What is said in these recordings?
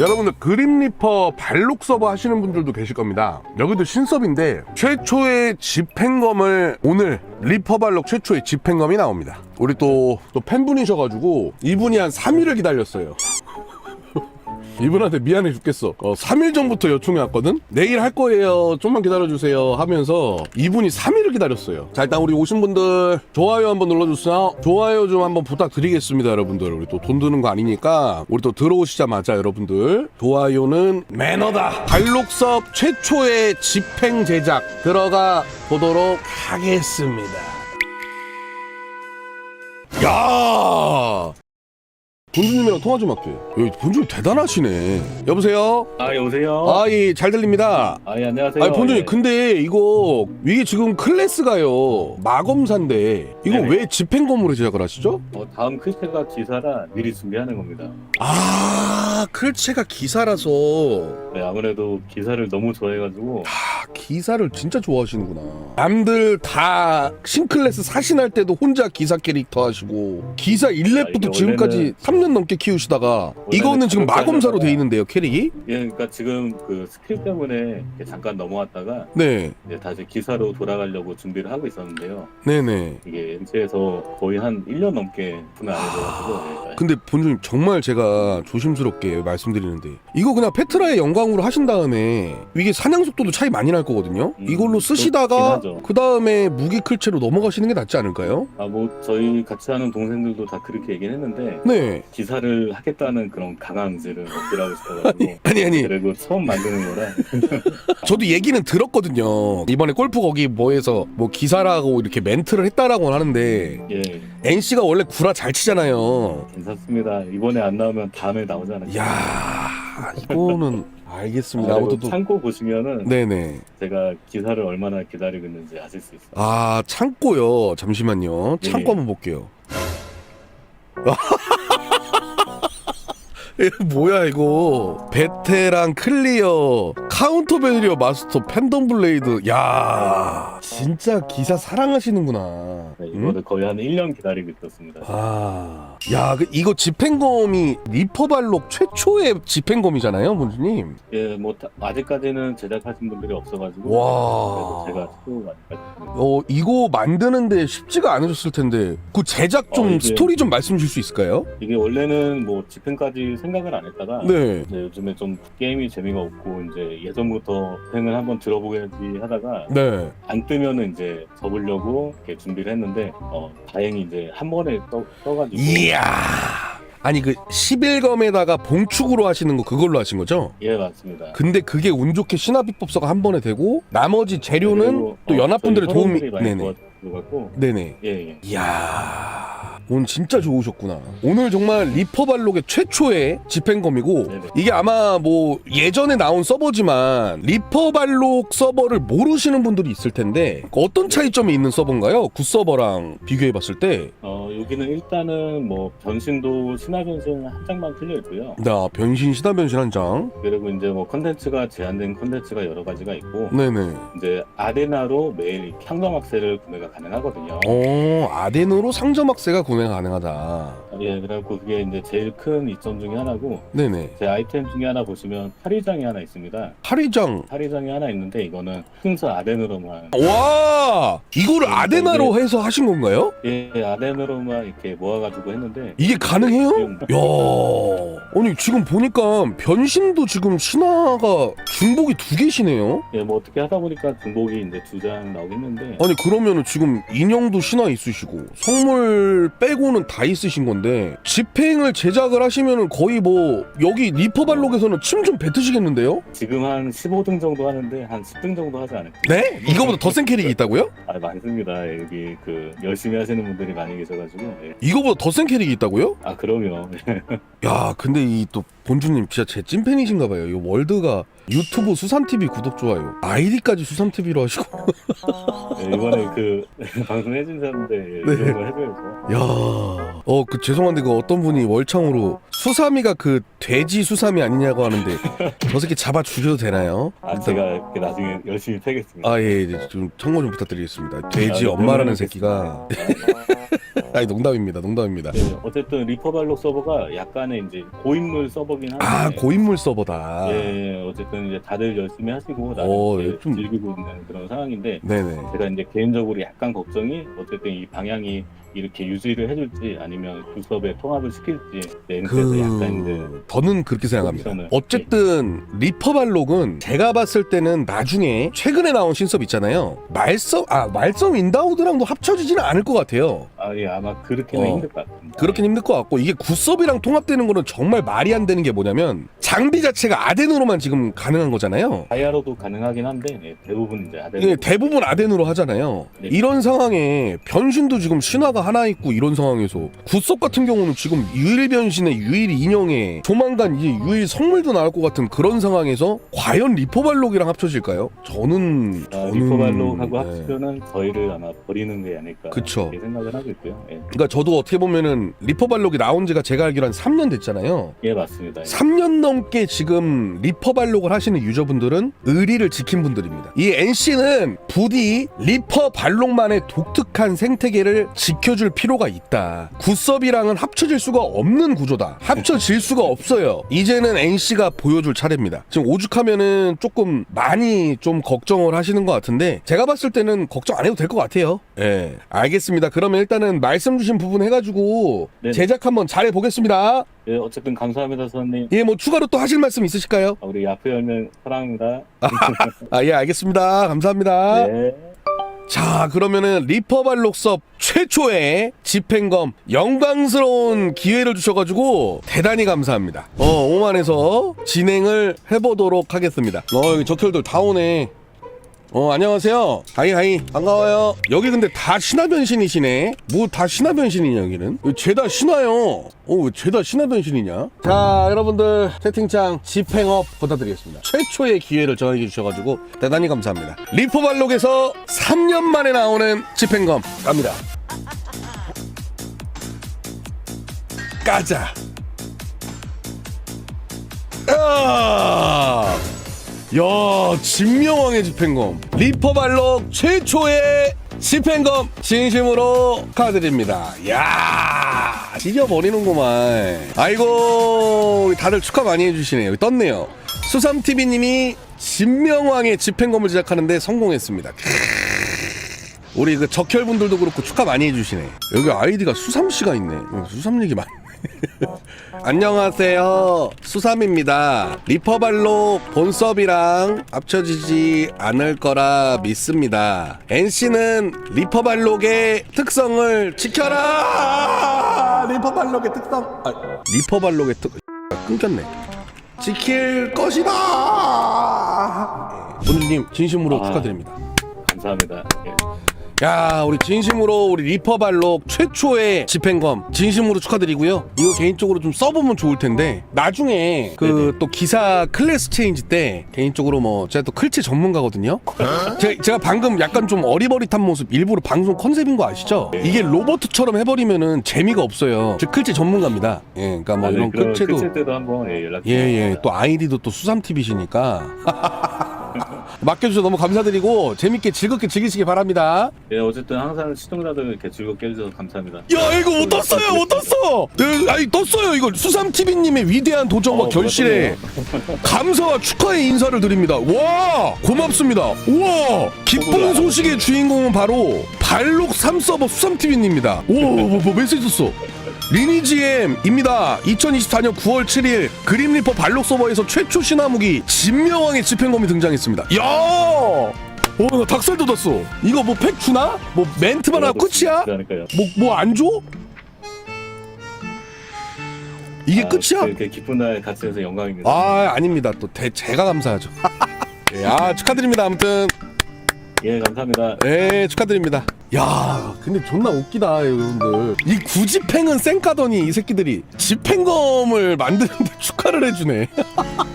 여러분들 그림리퍼 발록 서버 하시는 분들도 계실 겁니다. 여기도 신섭인데 최초의 집행검을 오늘 리퍼 발록 최초의 집행검이 나옵니다. 우리 또, 또 팬분이셔가지고 이분이 한 3일을 기다렸어요. 이분한테 미안해 죽겠어. 어, 3일 전부터 요청이 왔거든? 내일 할 거예요. 좀만 기다려주세요. 하면서 이분이 3일을 기다렸어요. 자, 일단 우리 오신 분들 좋아요 한번 눌러주세요. 좋아요 좀 한번 부탁드리겠습니다, 여러분들. 우리 또 돈 드는 거 아니니까 우리 또 들어오시자마자 여러분들 좋아요는 매너다. 발록섭 최초의 집행 제작 들어가 보도록 하겠습니다. 야! 본주님이랑 통화 좀 할게. 여기 본주님 대단하시네. 여보세요? 아 여보세요. 아, 예, 잘 들립니다. 아 예, 안녕하세요. 아니, 본주님, 예. 근데 이거, 이게 지금 클래스가요. 마검사인데, 이거 네네. 왜 집행검으로 제작을 하시죠? 어, 다음 클체가 기사라 미리 준비하는 겁니다. 아, 클체가 기사라서. 네, 아무래도 기사를 너무 좋아해가지고 아, 기사를 진짜 좋아하시는구나. 남들 다 신클래스 사신할 때도 혼자 기사 캐릭터 하시고, 기사 1렙부터 아, 이게 지금까지 3년 넘게 키우시다가, 이거는 지금 마검사로 돼 있는데요, 캐릭이? 예, 그러니까 지금 그 스킬 때문에 이렇게 잠깐 넘어왔다가 네, 이제 다시 기사로 돌아가려고 준비를 하고 있었는데요. 네네. 이게 MC에서 거의 한 1년 넘게 분을 안 해줘가지고 예. 근데 본주님 정말 제가 조심스럽게 말씀드리는데 이거 그냥 페트라의 영광으로 하신 다음에 이게 사냥 속도도 차이 많이 날 거거든요. 음, 이걸로 쓰시다가. 그 다음에 무기 클체로 넘어가시는 게 낫지 않을까요? 아, 뭐 저희 같이 하는 동생들도 다 그렇게 얘기는 했는데 네. 기사를 하겠다는 그런 강한 의지를 어필하고 싶어가지고 아니 아니 그리고 처음 만드는 거라 저도 얘기는 들었거든요. 이번에 골프 거기 뭐에서 뭐 기사라고 이렇게 멘트를 했다라고 하는데 예 NC가 원래 구라 잘 치잖아요. 괜찮습니다. 이번에 안 나오면 다음에 나오잖아요. 야 이거는 알겠습니다. 아무튼 또 창고 보시면은 네네. 제가 기사를 얼마나 기다리고 있는지 아실 수 있어요. 아 창고요. 잠시만요. 창고 네. 한번 볼게요. 이거 뭐야 이거 베테랑 클리어 카운터 베리어 마스터 팬덤 블레이드 야 진짜 기사 사랑하시는구나 네, 응? 이거를 거의 한 1년 기다리고 있었습니다. 아, 야, 그 이거 집행검이 리퍼발록 최초의 집행검이잖아요, 문주님. 예, 뭐 다- 아직까지는 제작하신 분들이 없어가지고 와. 그래서 제가 아직까지 어, 이거 만드는데 쉽지가 않으셨을 텐데, 그 제작 좀 어, 이게- 스토리 좀 말씀 주실 수 있을까요? 이게 원래는 뭐 집행까지 생각을 안 했다가 네. 이제 요즘에 좀 게임이 재미가 없고 이제 예전부터 집행을 한번 들어보겠지 하다가 네. 안 뜨면은 이제 접으려고 이렇게 준비를 했는데 어 다행히 이제 한 번에 떠, 떠가지고 이야. 아니, 그 11검에다가 봉축으로 하시는 거 그걸로 하신 거죠? 예 맞습니다. 근데 그게 운 좋게 신화비법서가 한 번에 되고, 나머지 재료는 그리고, 또 어, 연합분들의 저희 도움이, 선원들이 많이 네네. 네네. 예 예. 이야 오늘 진짜 좋으셨구나 오늘 정말 리퍼발록의 최초의 집행검이고 네네. 이게 아마 뭐 예전에 나온 서버지만 리퍼발록 서버를 모르시는 분들이 있을 텐데 어떤 차이점이 있는 서버인가요? 굿서버랑 비교해봤을 때 어 여기는 일단은 뭐 변신도 신화 변신 한 장만 틀려 있고요. 나 변신 시다 변신 한 장 그리고 이제 뭐 컨텐츠가 제한된 컨텐츠가 여러 가지가 있고 네네 이제 아레나로 매일 향정 악세를 구매가 가능하거든요. 어 아덴으로 상점 학세가 구 매가 가능하다 예, 그래갖고 그게 이제 제일 큰 이점 중에 하나고 네네 제 아이템 중에 하나 보시면 파리장이 하나 있습니다. 파리장 파리장이 하나 있는데 이거는 순서 아덴으로만 와 이거를 아데나로 해서 하신 건가요? 예, 아덴으로만 이렇게 모아가지고 했는데 이게 가능해요? 지금 야, 아니 지금 보니까 변신도 지금 신화가 중복이 두 개시네요. 예, 뭐 어떻게 하다 보니까 중복이 이제 두 장 나오겠는데 아니 그러면은 지금 인형도 신화 있으시고 성물 빼고는 다 있으신 건데 집행을 제작을 하시면은 거의 뭐 여기 리퍼발록에서는 침 좀 뱉으시겠는데요? 지금 한 15등 정도 하는데 한 10등 정도 하지 않을까? 네? 이거보다 더 센 캐릭이 있다고요? 아 많습니다. 여기 그 열심히 하시는 분들이 많이 계셔가지고 예. 이거보다 더 센 캐릭이 있다고요? 아 그럼요. 야, 근데 이 또 본주님 진짜 제 찐팬이신가 봐요. 이 월드가 유튜브 수산TV 구독 좋아요. 아이디까지 수산TV로 하시고. 예, 이번에 그 방송 해주셨는데 예, 네. 이런 거 해줘야죠. 야, 어, 그 죄송한데 그 어떤 분이 월창으로 수삼이가 그 돼지 수삼이 아니냐고 하는데 저 새끼 잡아 주셔도 되나요? 아 제가 이렇게 나중에 열심히 패겠습니다. 아, 예, 예, 좀 청구 좀 부탁드리겠습니다. 돼지 아, 엄마라는 네, 새끼가 아니 농담입니다, 농담입니다. 네, 어쨌든 리퍼발록 서버가 약간의 이제 고인물 서버기 서버긴 한데 아 고인물 서버다. 예, 어쨌든 이제 다들 열심히 하시고 나름 어, 이제 좀- 즐기고 있는 그런 상황인데 네네. 제가 이제 개인적으로 약간 걱정이 어쨌든 이 방향이 이렇게 유지를 해줄지 아니면 두 수업에 통합을 시킬지 네, 그래서 약간 이제 그 저는 그렇게 생각합니다. 포지션을- 어쨌든 리퍼발록은 제가 봤을 때는 나중에 최근에 나온 신섭 있잖아요. 말썽 아 말썽 인다우드랑도 합쳐지지는 않을 것 같아요. 아, 예, 아마 그렇게는 어, 힘들 것 같습니다. 그렇긴 힘들 것 같고 이게 구섭이랑 통합되는 거는 정말 말이 안 되는 게 뭐냐면 장비 자체가 아덴으로만 지금 가능한 거잖아요. 다이아로도 가능하긴 한데 예, 대부분 이제 아덴 예, 대부분 아덴으로 하잖아요. 네. 이런 상황에 변신도 지금 신화가 하나 있고 이런 상황에서 구섭 같은 경우는 지금 유일 변신에 유일 인형에 조만간 이제 유일 성물도 나올 것 같은 그런 상황에서 과연 리퍼발록이랑 합쳐질까요? 저는 아, 저는 리퍼발록하고 네. 합치면은 저희를 아마 버리는 게 아닐까 그쵸. 이렇게 생각을 하고 있고요. 예, 그러니까 저도 어떻게 보면은 리퍼발록이 나온 지가 제가 알기로 한 3년 됐잖아요. 예 맞습니다. 예. 3년 넘게 지금 리퍼발록을 하시는 유저분들은 의리를 지킨 분들입니다. 이 NC는 부디 리퍼발록만의 독특한 생태계를 지켜 줄 필요가 있다. 구섭이랑은 합쳐질 수가 없는 구조다. 합쳐질 수가 없어요. 이제는 NC가 보여줄 차례입니다. 지금 오죽하면은 조금 많이 좀 걱정을 하시는 것 같은데 제가 봤을 때는 걱정 안 해도 될 것 같아요. 예, 알겠습니다. 그러면 일단은 말씀 주신 부분 해가지고 네네. 제작 한번 잘해 보겠습니다. 예, 어쨌든 감사합니다, 선생님. 예, 뭐 추가로 또 하실 말씀 있으실까요? 아, 우리 야프 열면 사랑합니다. 아, 예, 알겠습니다. 감사합니다. 네. 자, 그러면은 리퍼발록섭 최초의 집행검 영광스러운 기회를 주셔가지고 대단히 감사합니다. 어, 오만에서 진행을 해보도록 하겠습니다. 어, 여기 적혈들 다 오네. 어, 안녕하세요. 하이, 하이. 반가워요. 여기 근데 다 신화 변신이시네. 뭐 다 신화 변신이냐, 여기는? 왜 죄다 신화요. 어, 왜 죄다 신화 변신이냐? 자, 여러분들, 채팅창 집행업 부탁드리겠습니다. 최초의 기회를 저에게 주셔가지고 대단히 감사합니다. 리포발록에서 3년 만에 나오는 집행검 갑니다. 까자. 아! 야, 진명왕의 집행검. 리퍼발록 최초의 집행검 진심으로 축하드립니다. 야, 찢어버리는구만. 아이고, 다들 축하 많이 해주시네요. 떴네요. 수삼TV님이 진명왕의 집행검을 제작하는데 성공했습니다. 우리 그 적혈분들도 그렇고 축하 많이 해주시네. 여기 아이디가 수삼씨가 있네. 어, 수삼 얘기 많네. 안녕하세요. 수삼입니다. 리퍼발록 본섭이랑 합쳐지지 않을 거라 믿습니다. NC는 리퍼발록의 특성을 지켜라! 리퍼발록의 특성. 아, 리퍼발록의 특... 끊겼네. 지킬 것이다! 본주님 진심으로 아. 축하드립니다. 감사합니다. 예. 야, 우리 진심으로 우리 리퍼발록 최초의 집행검 진심으로 축하드리고요. 이거 개인적으로 좀 써보면 좋을 텐데 나중에 그 네네. 또 기사 클래스 체인지 때 개인적으로 뭐 제가 또 클체 전문가거든요. 제가, 제가 방금 약간 좀 어리버릿한 모습 일부러 방송 컨셉인 거 아시죠? 이게 로버트처럼 해버리면은 재미가 없어요. 저 클체 전문가입니다. 예, 그러니까 뭐 아, 네, 이런 클체도 클체 때도 한번 예, 연락. 예예 또 아이디도 또 수삼TV시니까 맡겨주셔서 너무 감사드리고 재밌게 즐겁게 즐기시기 바랍니다. 예, 어쨌든 항상 시청자들 이렇게 즐겁게 해주셔서 감사합니다. 야 이거 못 떴어요 못 떴어. 네, 아니 떴어요 이거. 수삼TV님의 위대한 도전과 어, 결실에 감사와 축하의 인사를 드립니다. 와 고맙습니다. 우와 기쁜 소식의 주인공은 바로 발록 3서버 수삼TV님입니다. 오뭐 뭐, 메시지 떴어 리니지엠입니다 2024년 9월 7일 그림리퍼 발록 서버에서 최초 신화무기 진명왕의 집행검이 등장했습니다 야 오, 나 닭살 돋았어. 이거 뭐 팩 주나? 뭐 멘트만 하고 끝이야? 않을까요? 뭐뭐 안 줘? 이게 아, 끝이야? 이렇게 기쁜 날 같이 해서 영광입니다. 아 아닙니다. 또 대, 제가 감사하죠. 예, 아 축하드립니다. 아무튼 예, 감사합니다. 예 축하드립니다. 야 근데 존나 웃기다 여러분들. 이 구집행은 쌩까더니 이 새끼들이 집행검을 만드는데 축하를 해주네.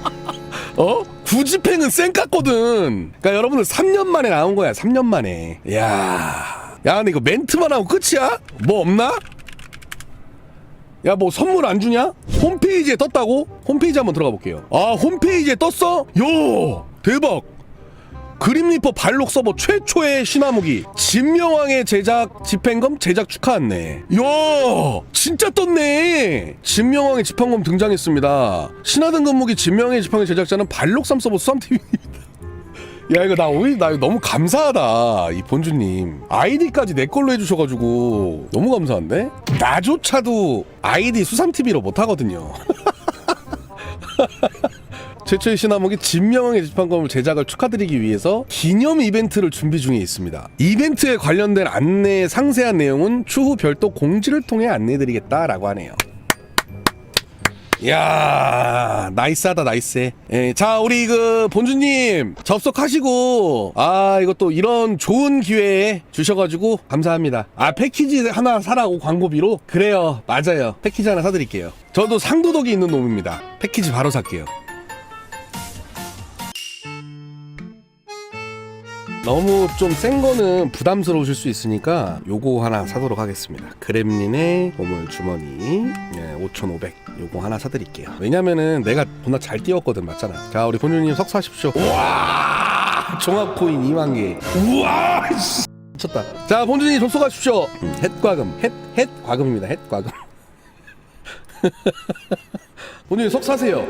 어? 구집행은 쌩깠거든. 그러니까 여러분들 3년 만에 나온 거야. 3년 만에. 야, 야, 근데 이거 멘트만 하고 끝이야? 뭐 없나? 야, 뭐 선물 안 주냐? 홈페이지에 떴다고? 홈페이지 한번 들어가 볼게요. 아, 홈페이지에 떴어? 요, 대박. 그림리퍼 발록 서버 최초의 신화무기. 진명왕의 제작 집행검 제작 축하한네. 야 진짜 떴네. 진명왕의 집행검 등장했습니다. 신화 등급 무기 진명왕의 집행검 제작자는 발록삼 서버 수삼TV입니다 야 이거 나 오히 나 이거 너무 감사하다 이 본주님. 아이디까지 내 걸로 해주셔가지고 너무 감사한데? 나조차도 아이디 수삼TV로 못하거든요 최초의 신화목이 진명왕의 집판검을 제작을 축하드리기 위해서 기념 이벤트를 준비 중에 있습니다. 이벤트에 관련된 안내 상세한 내용은 추후 별도 공지를 통해 안내드리겠다라고 하네요. 이야 나이스하다 나이스해. 예, 자 우리 그 본주님 접속하시고. 아 이것도 이런 좋은 기회에 주셔가지고 감사합니다. 아 패키지 하나 사라고 광고비로? 그래요 맞아요. 패키지 하나 사드릴게요. 저도 상도덕이 있는 놈입니다. 패키지 바로 살게요 너무 좀 센 거는 부담스러우실 수 있으니까 요거 하나 사도록 하겠습니다. 그렘린의 보물 주머니 예, 5,500 요거 하나 사드릴게요. 왜냐면은 내가 존나 잘 띄웠거든 맞잖아. 자 우리 본주님 석사하십시오. 우와 종합 코인 2만 개. 우와 씨. 미쳤다. 자 본주님 접속하십시오. 음, 햇 과금 햇햇 과금입니다. 햇 과금. 본주님 석 사세요.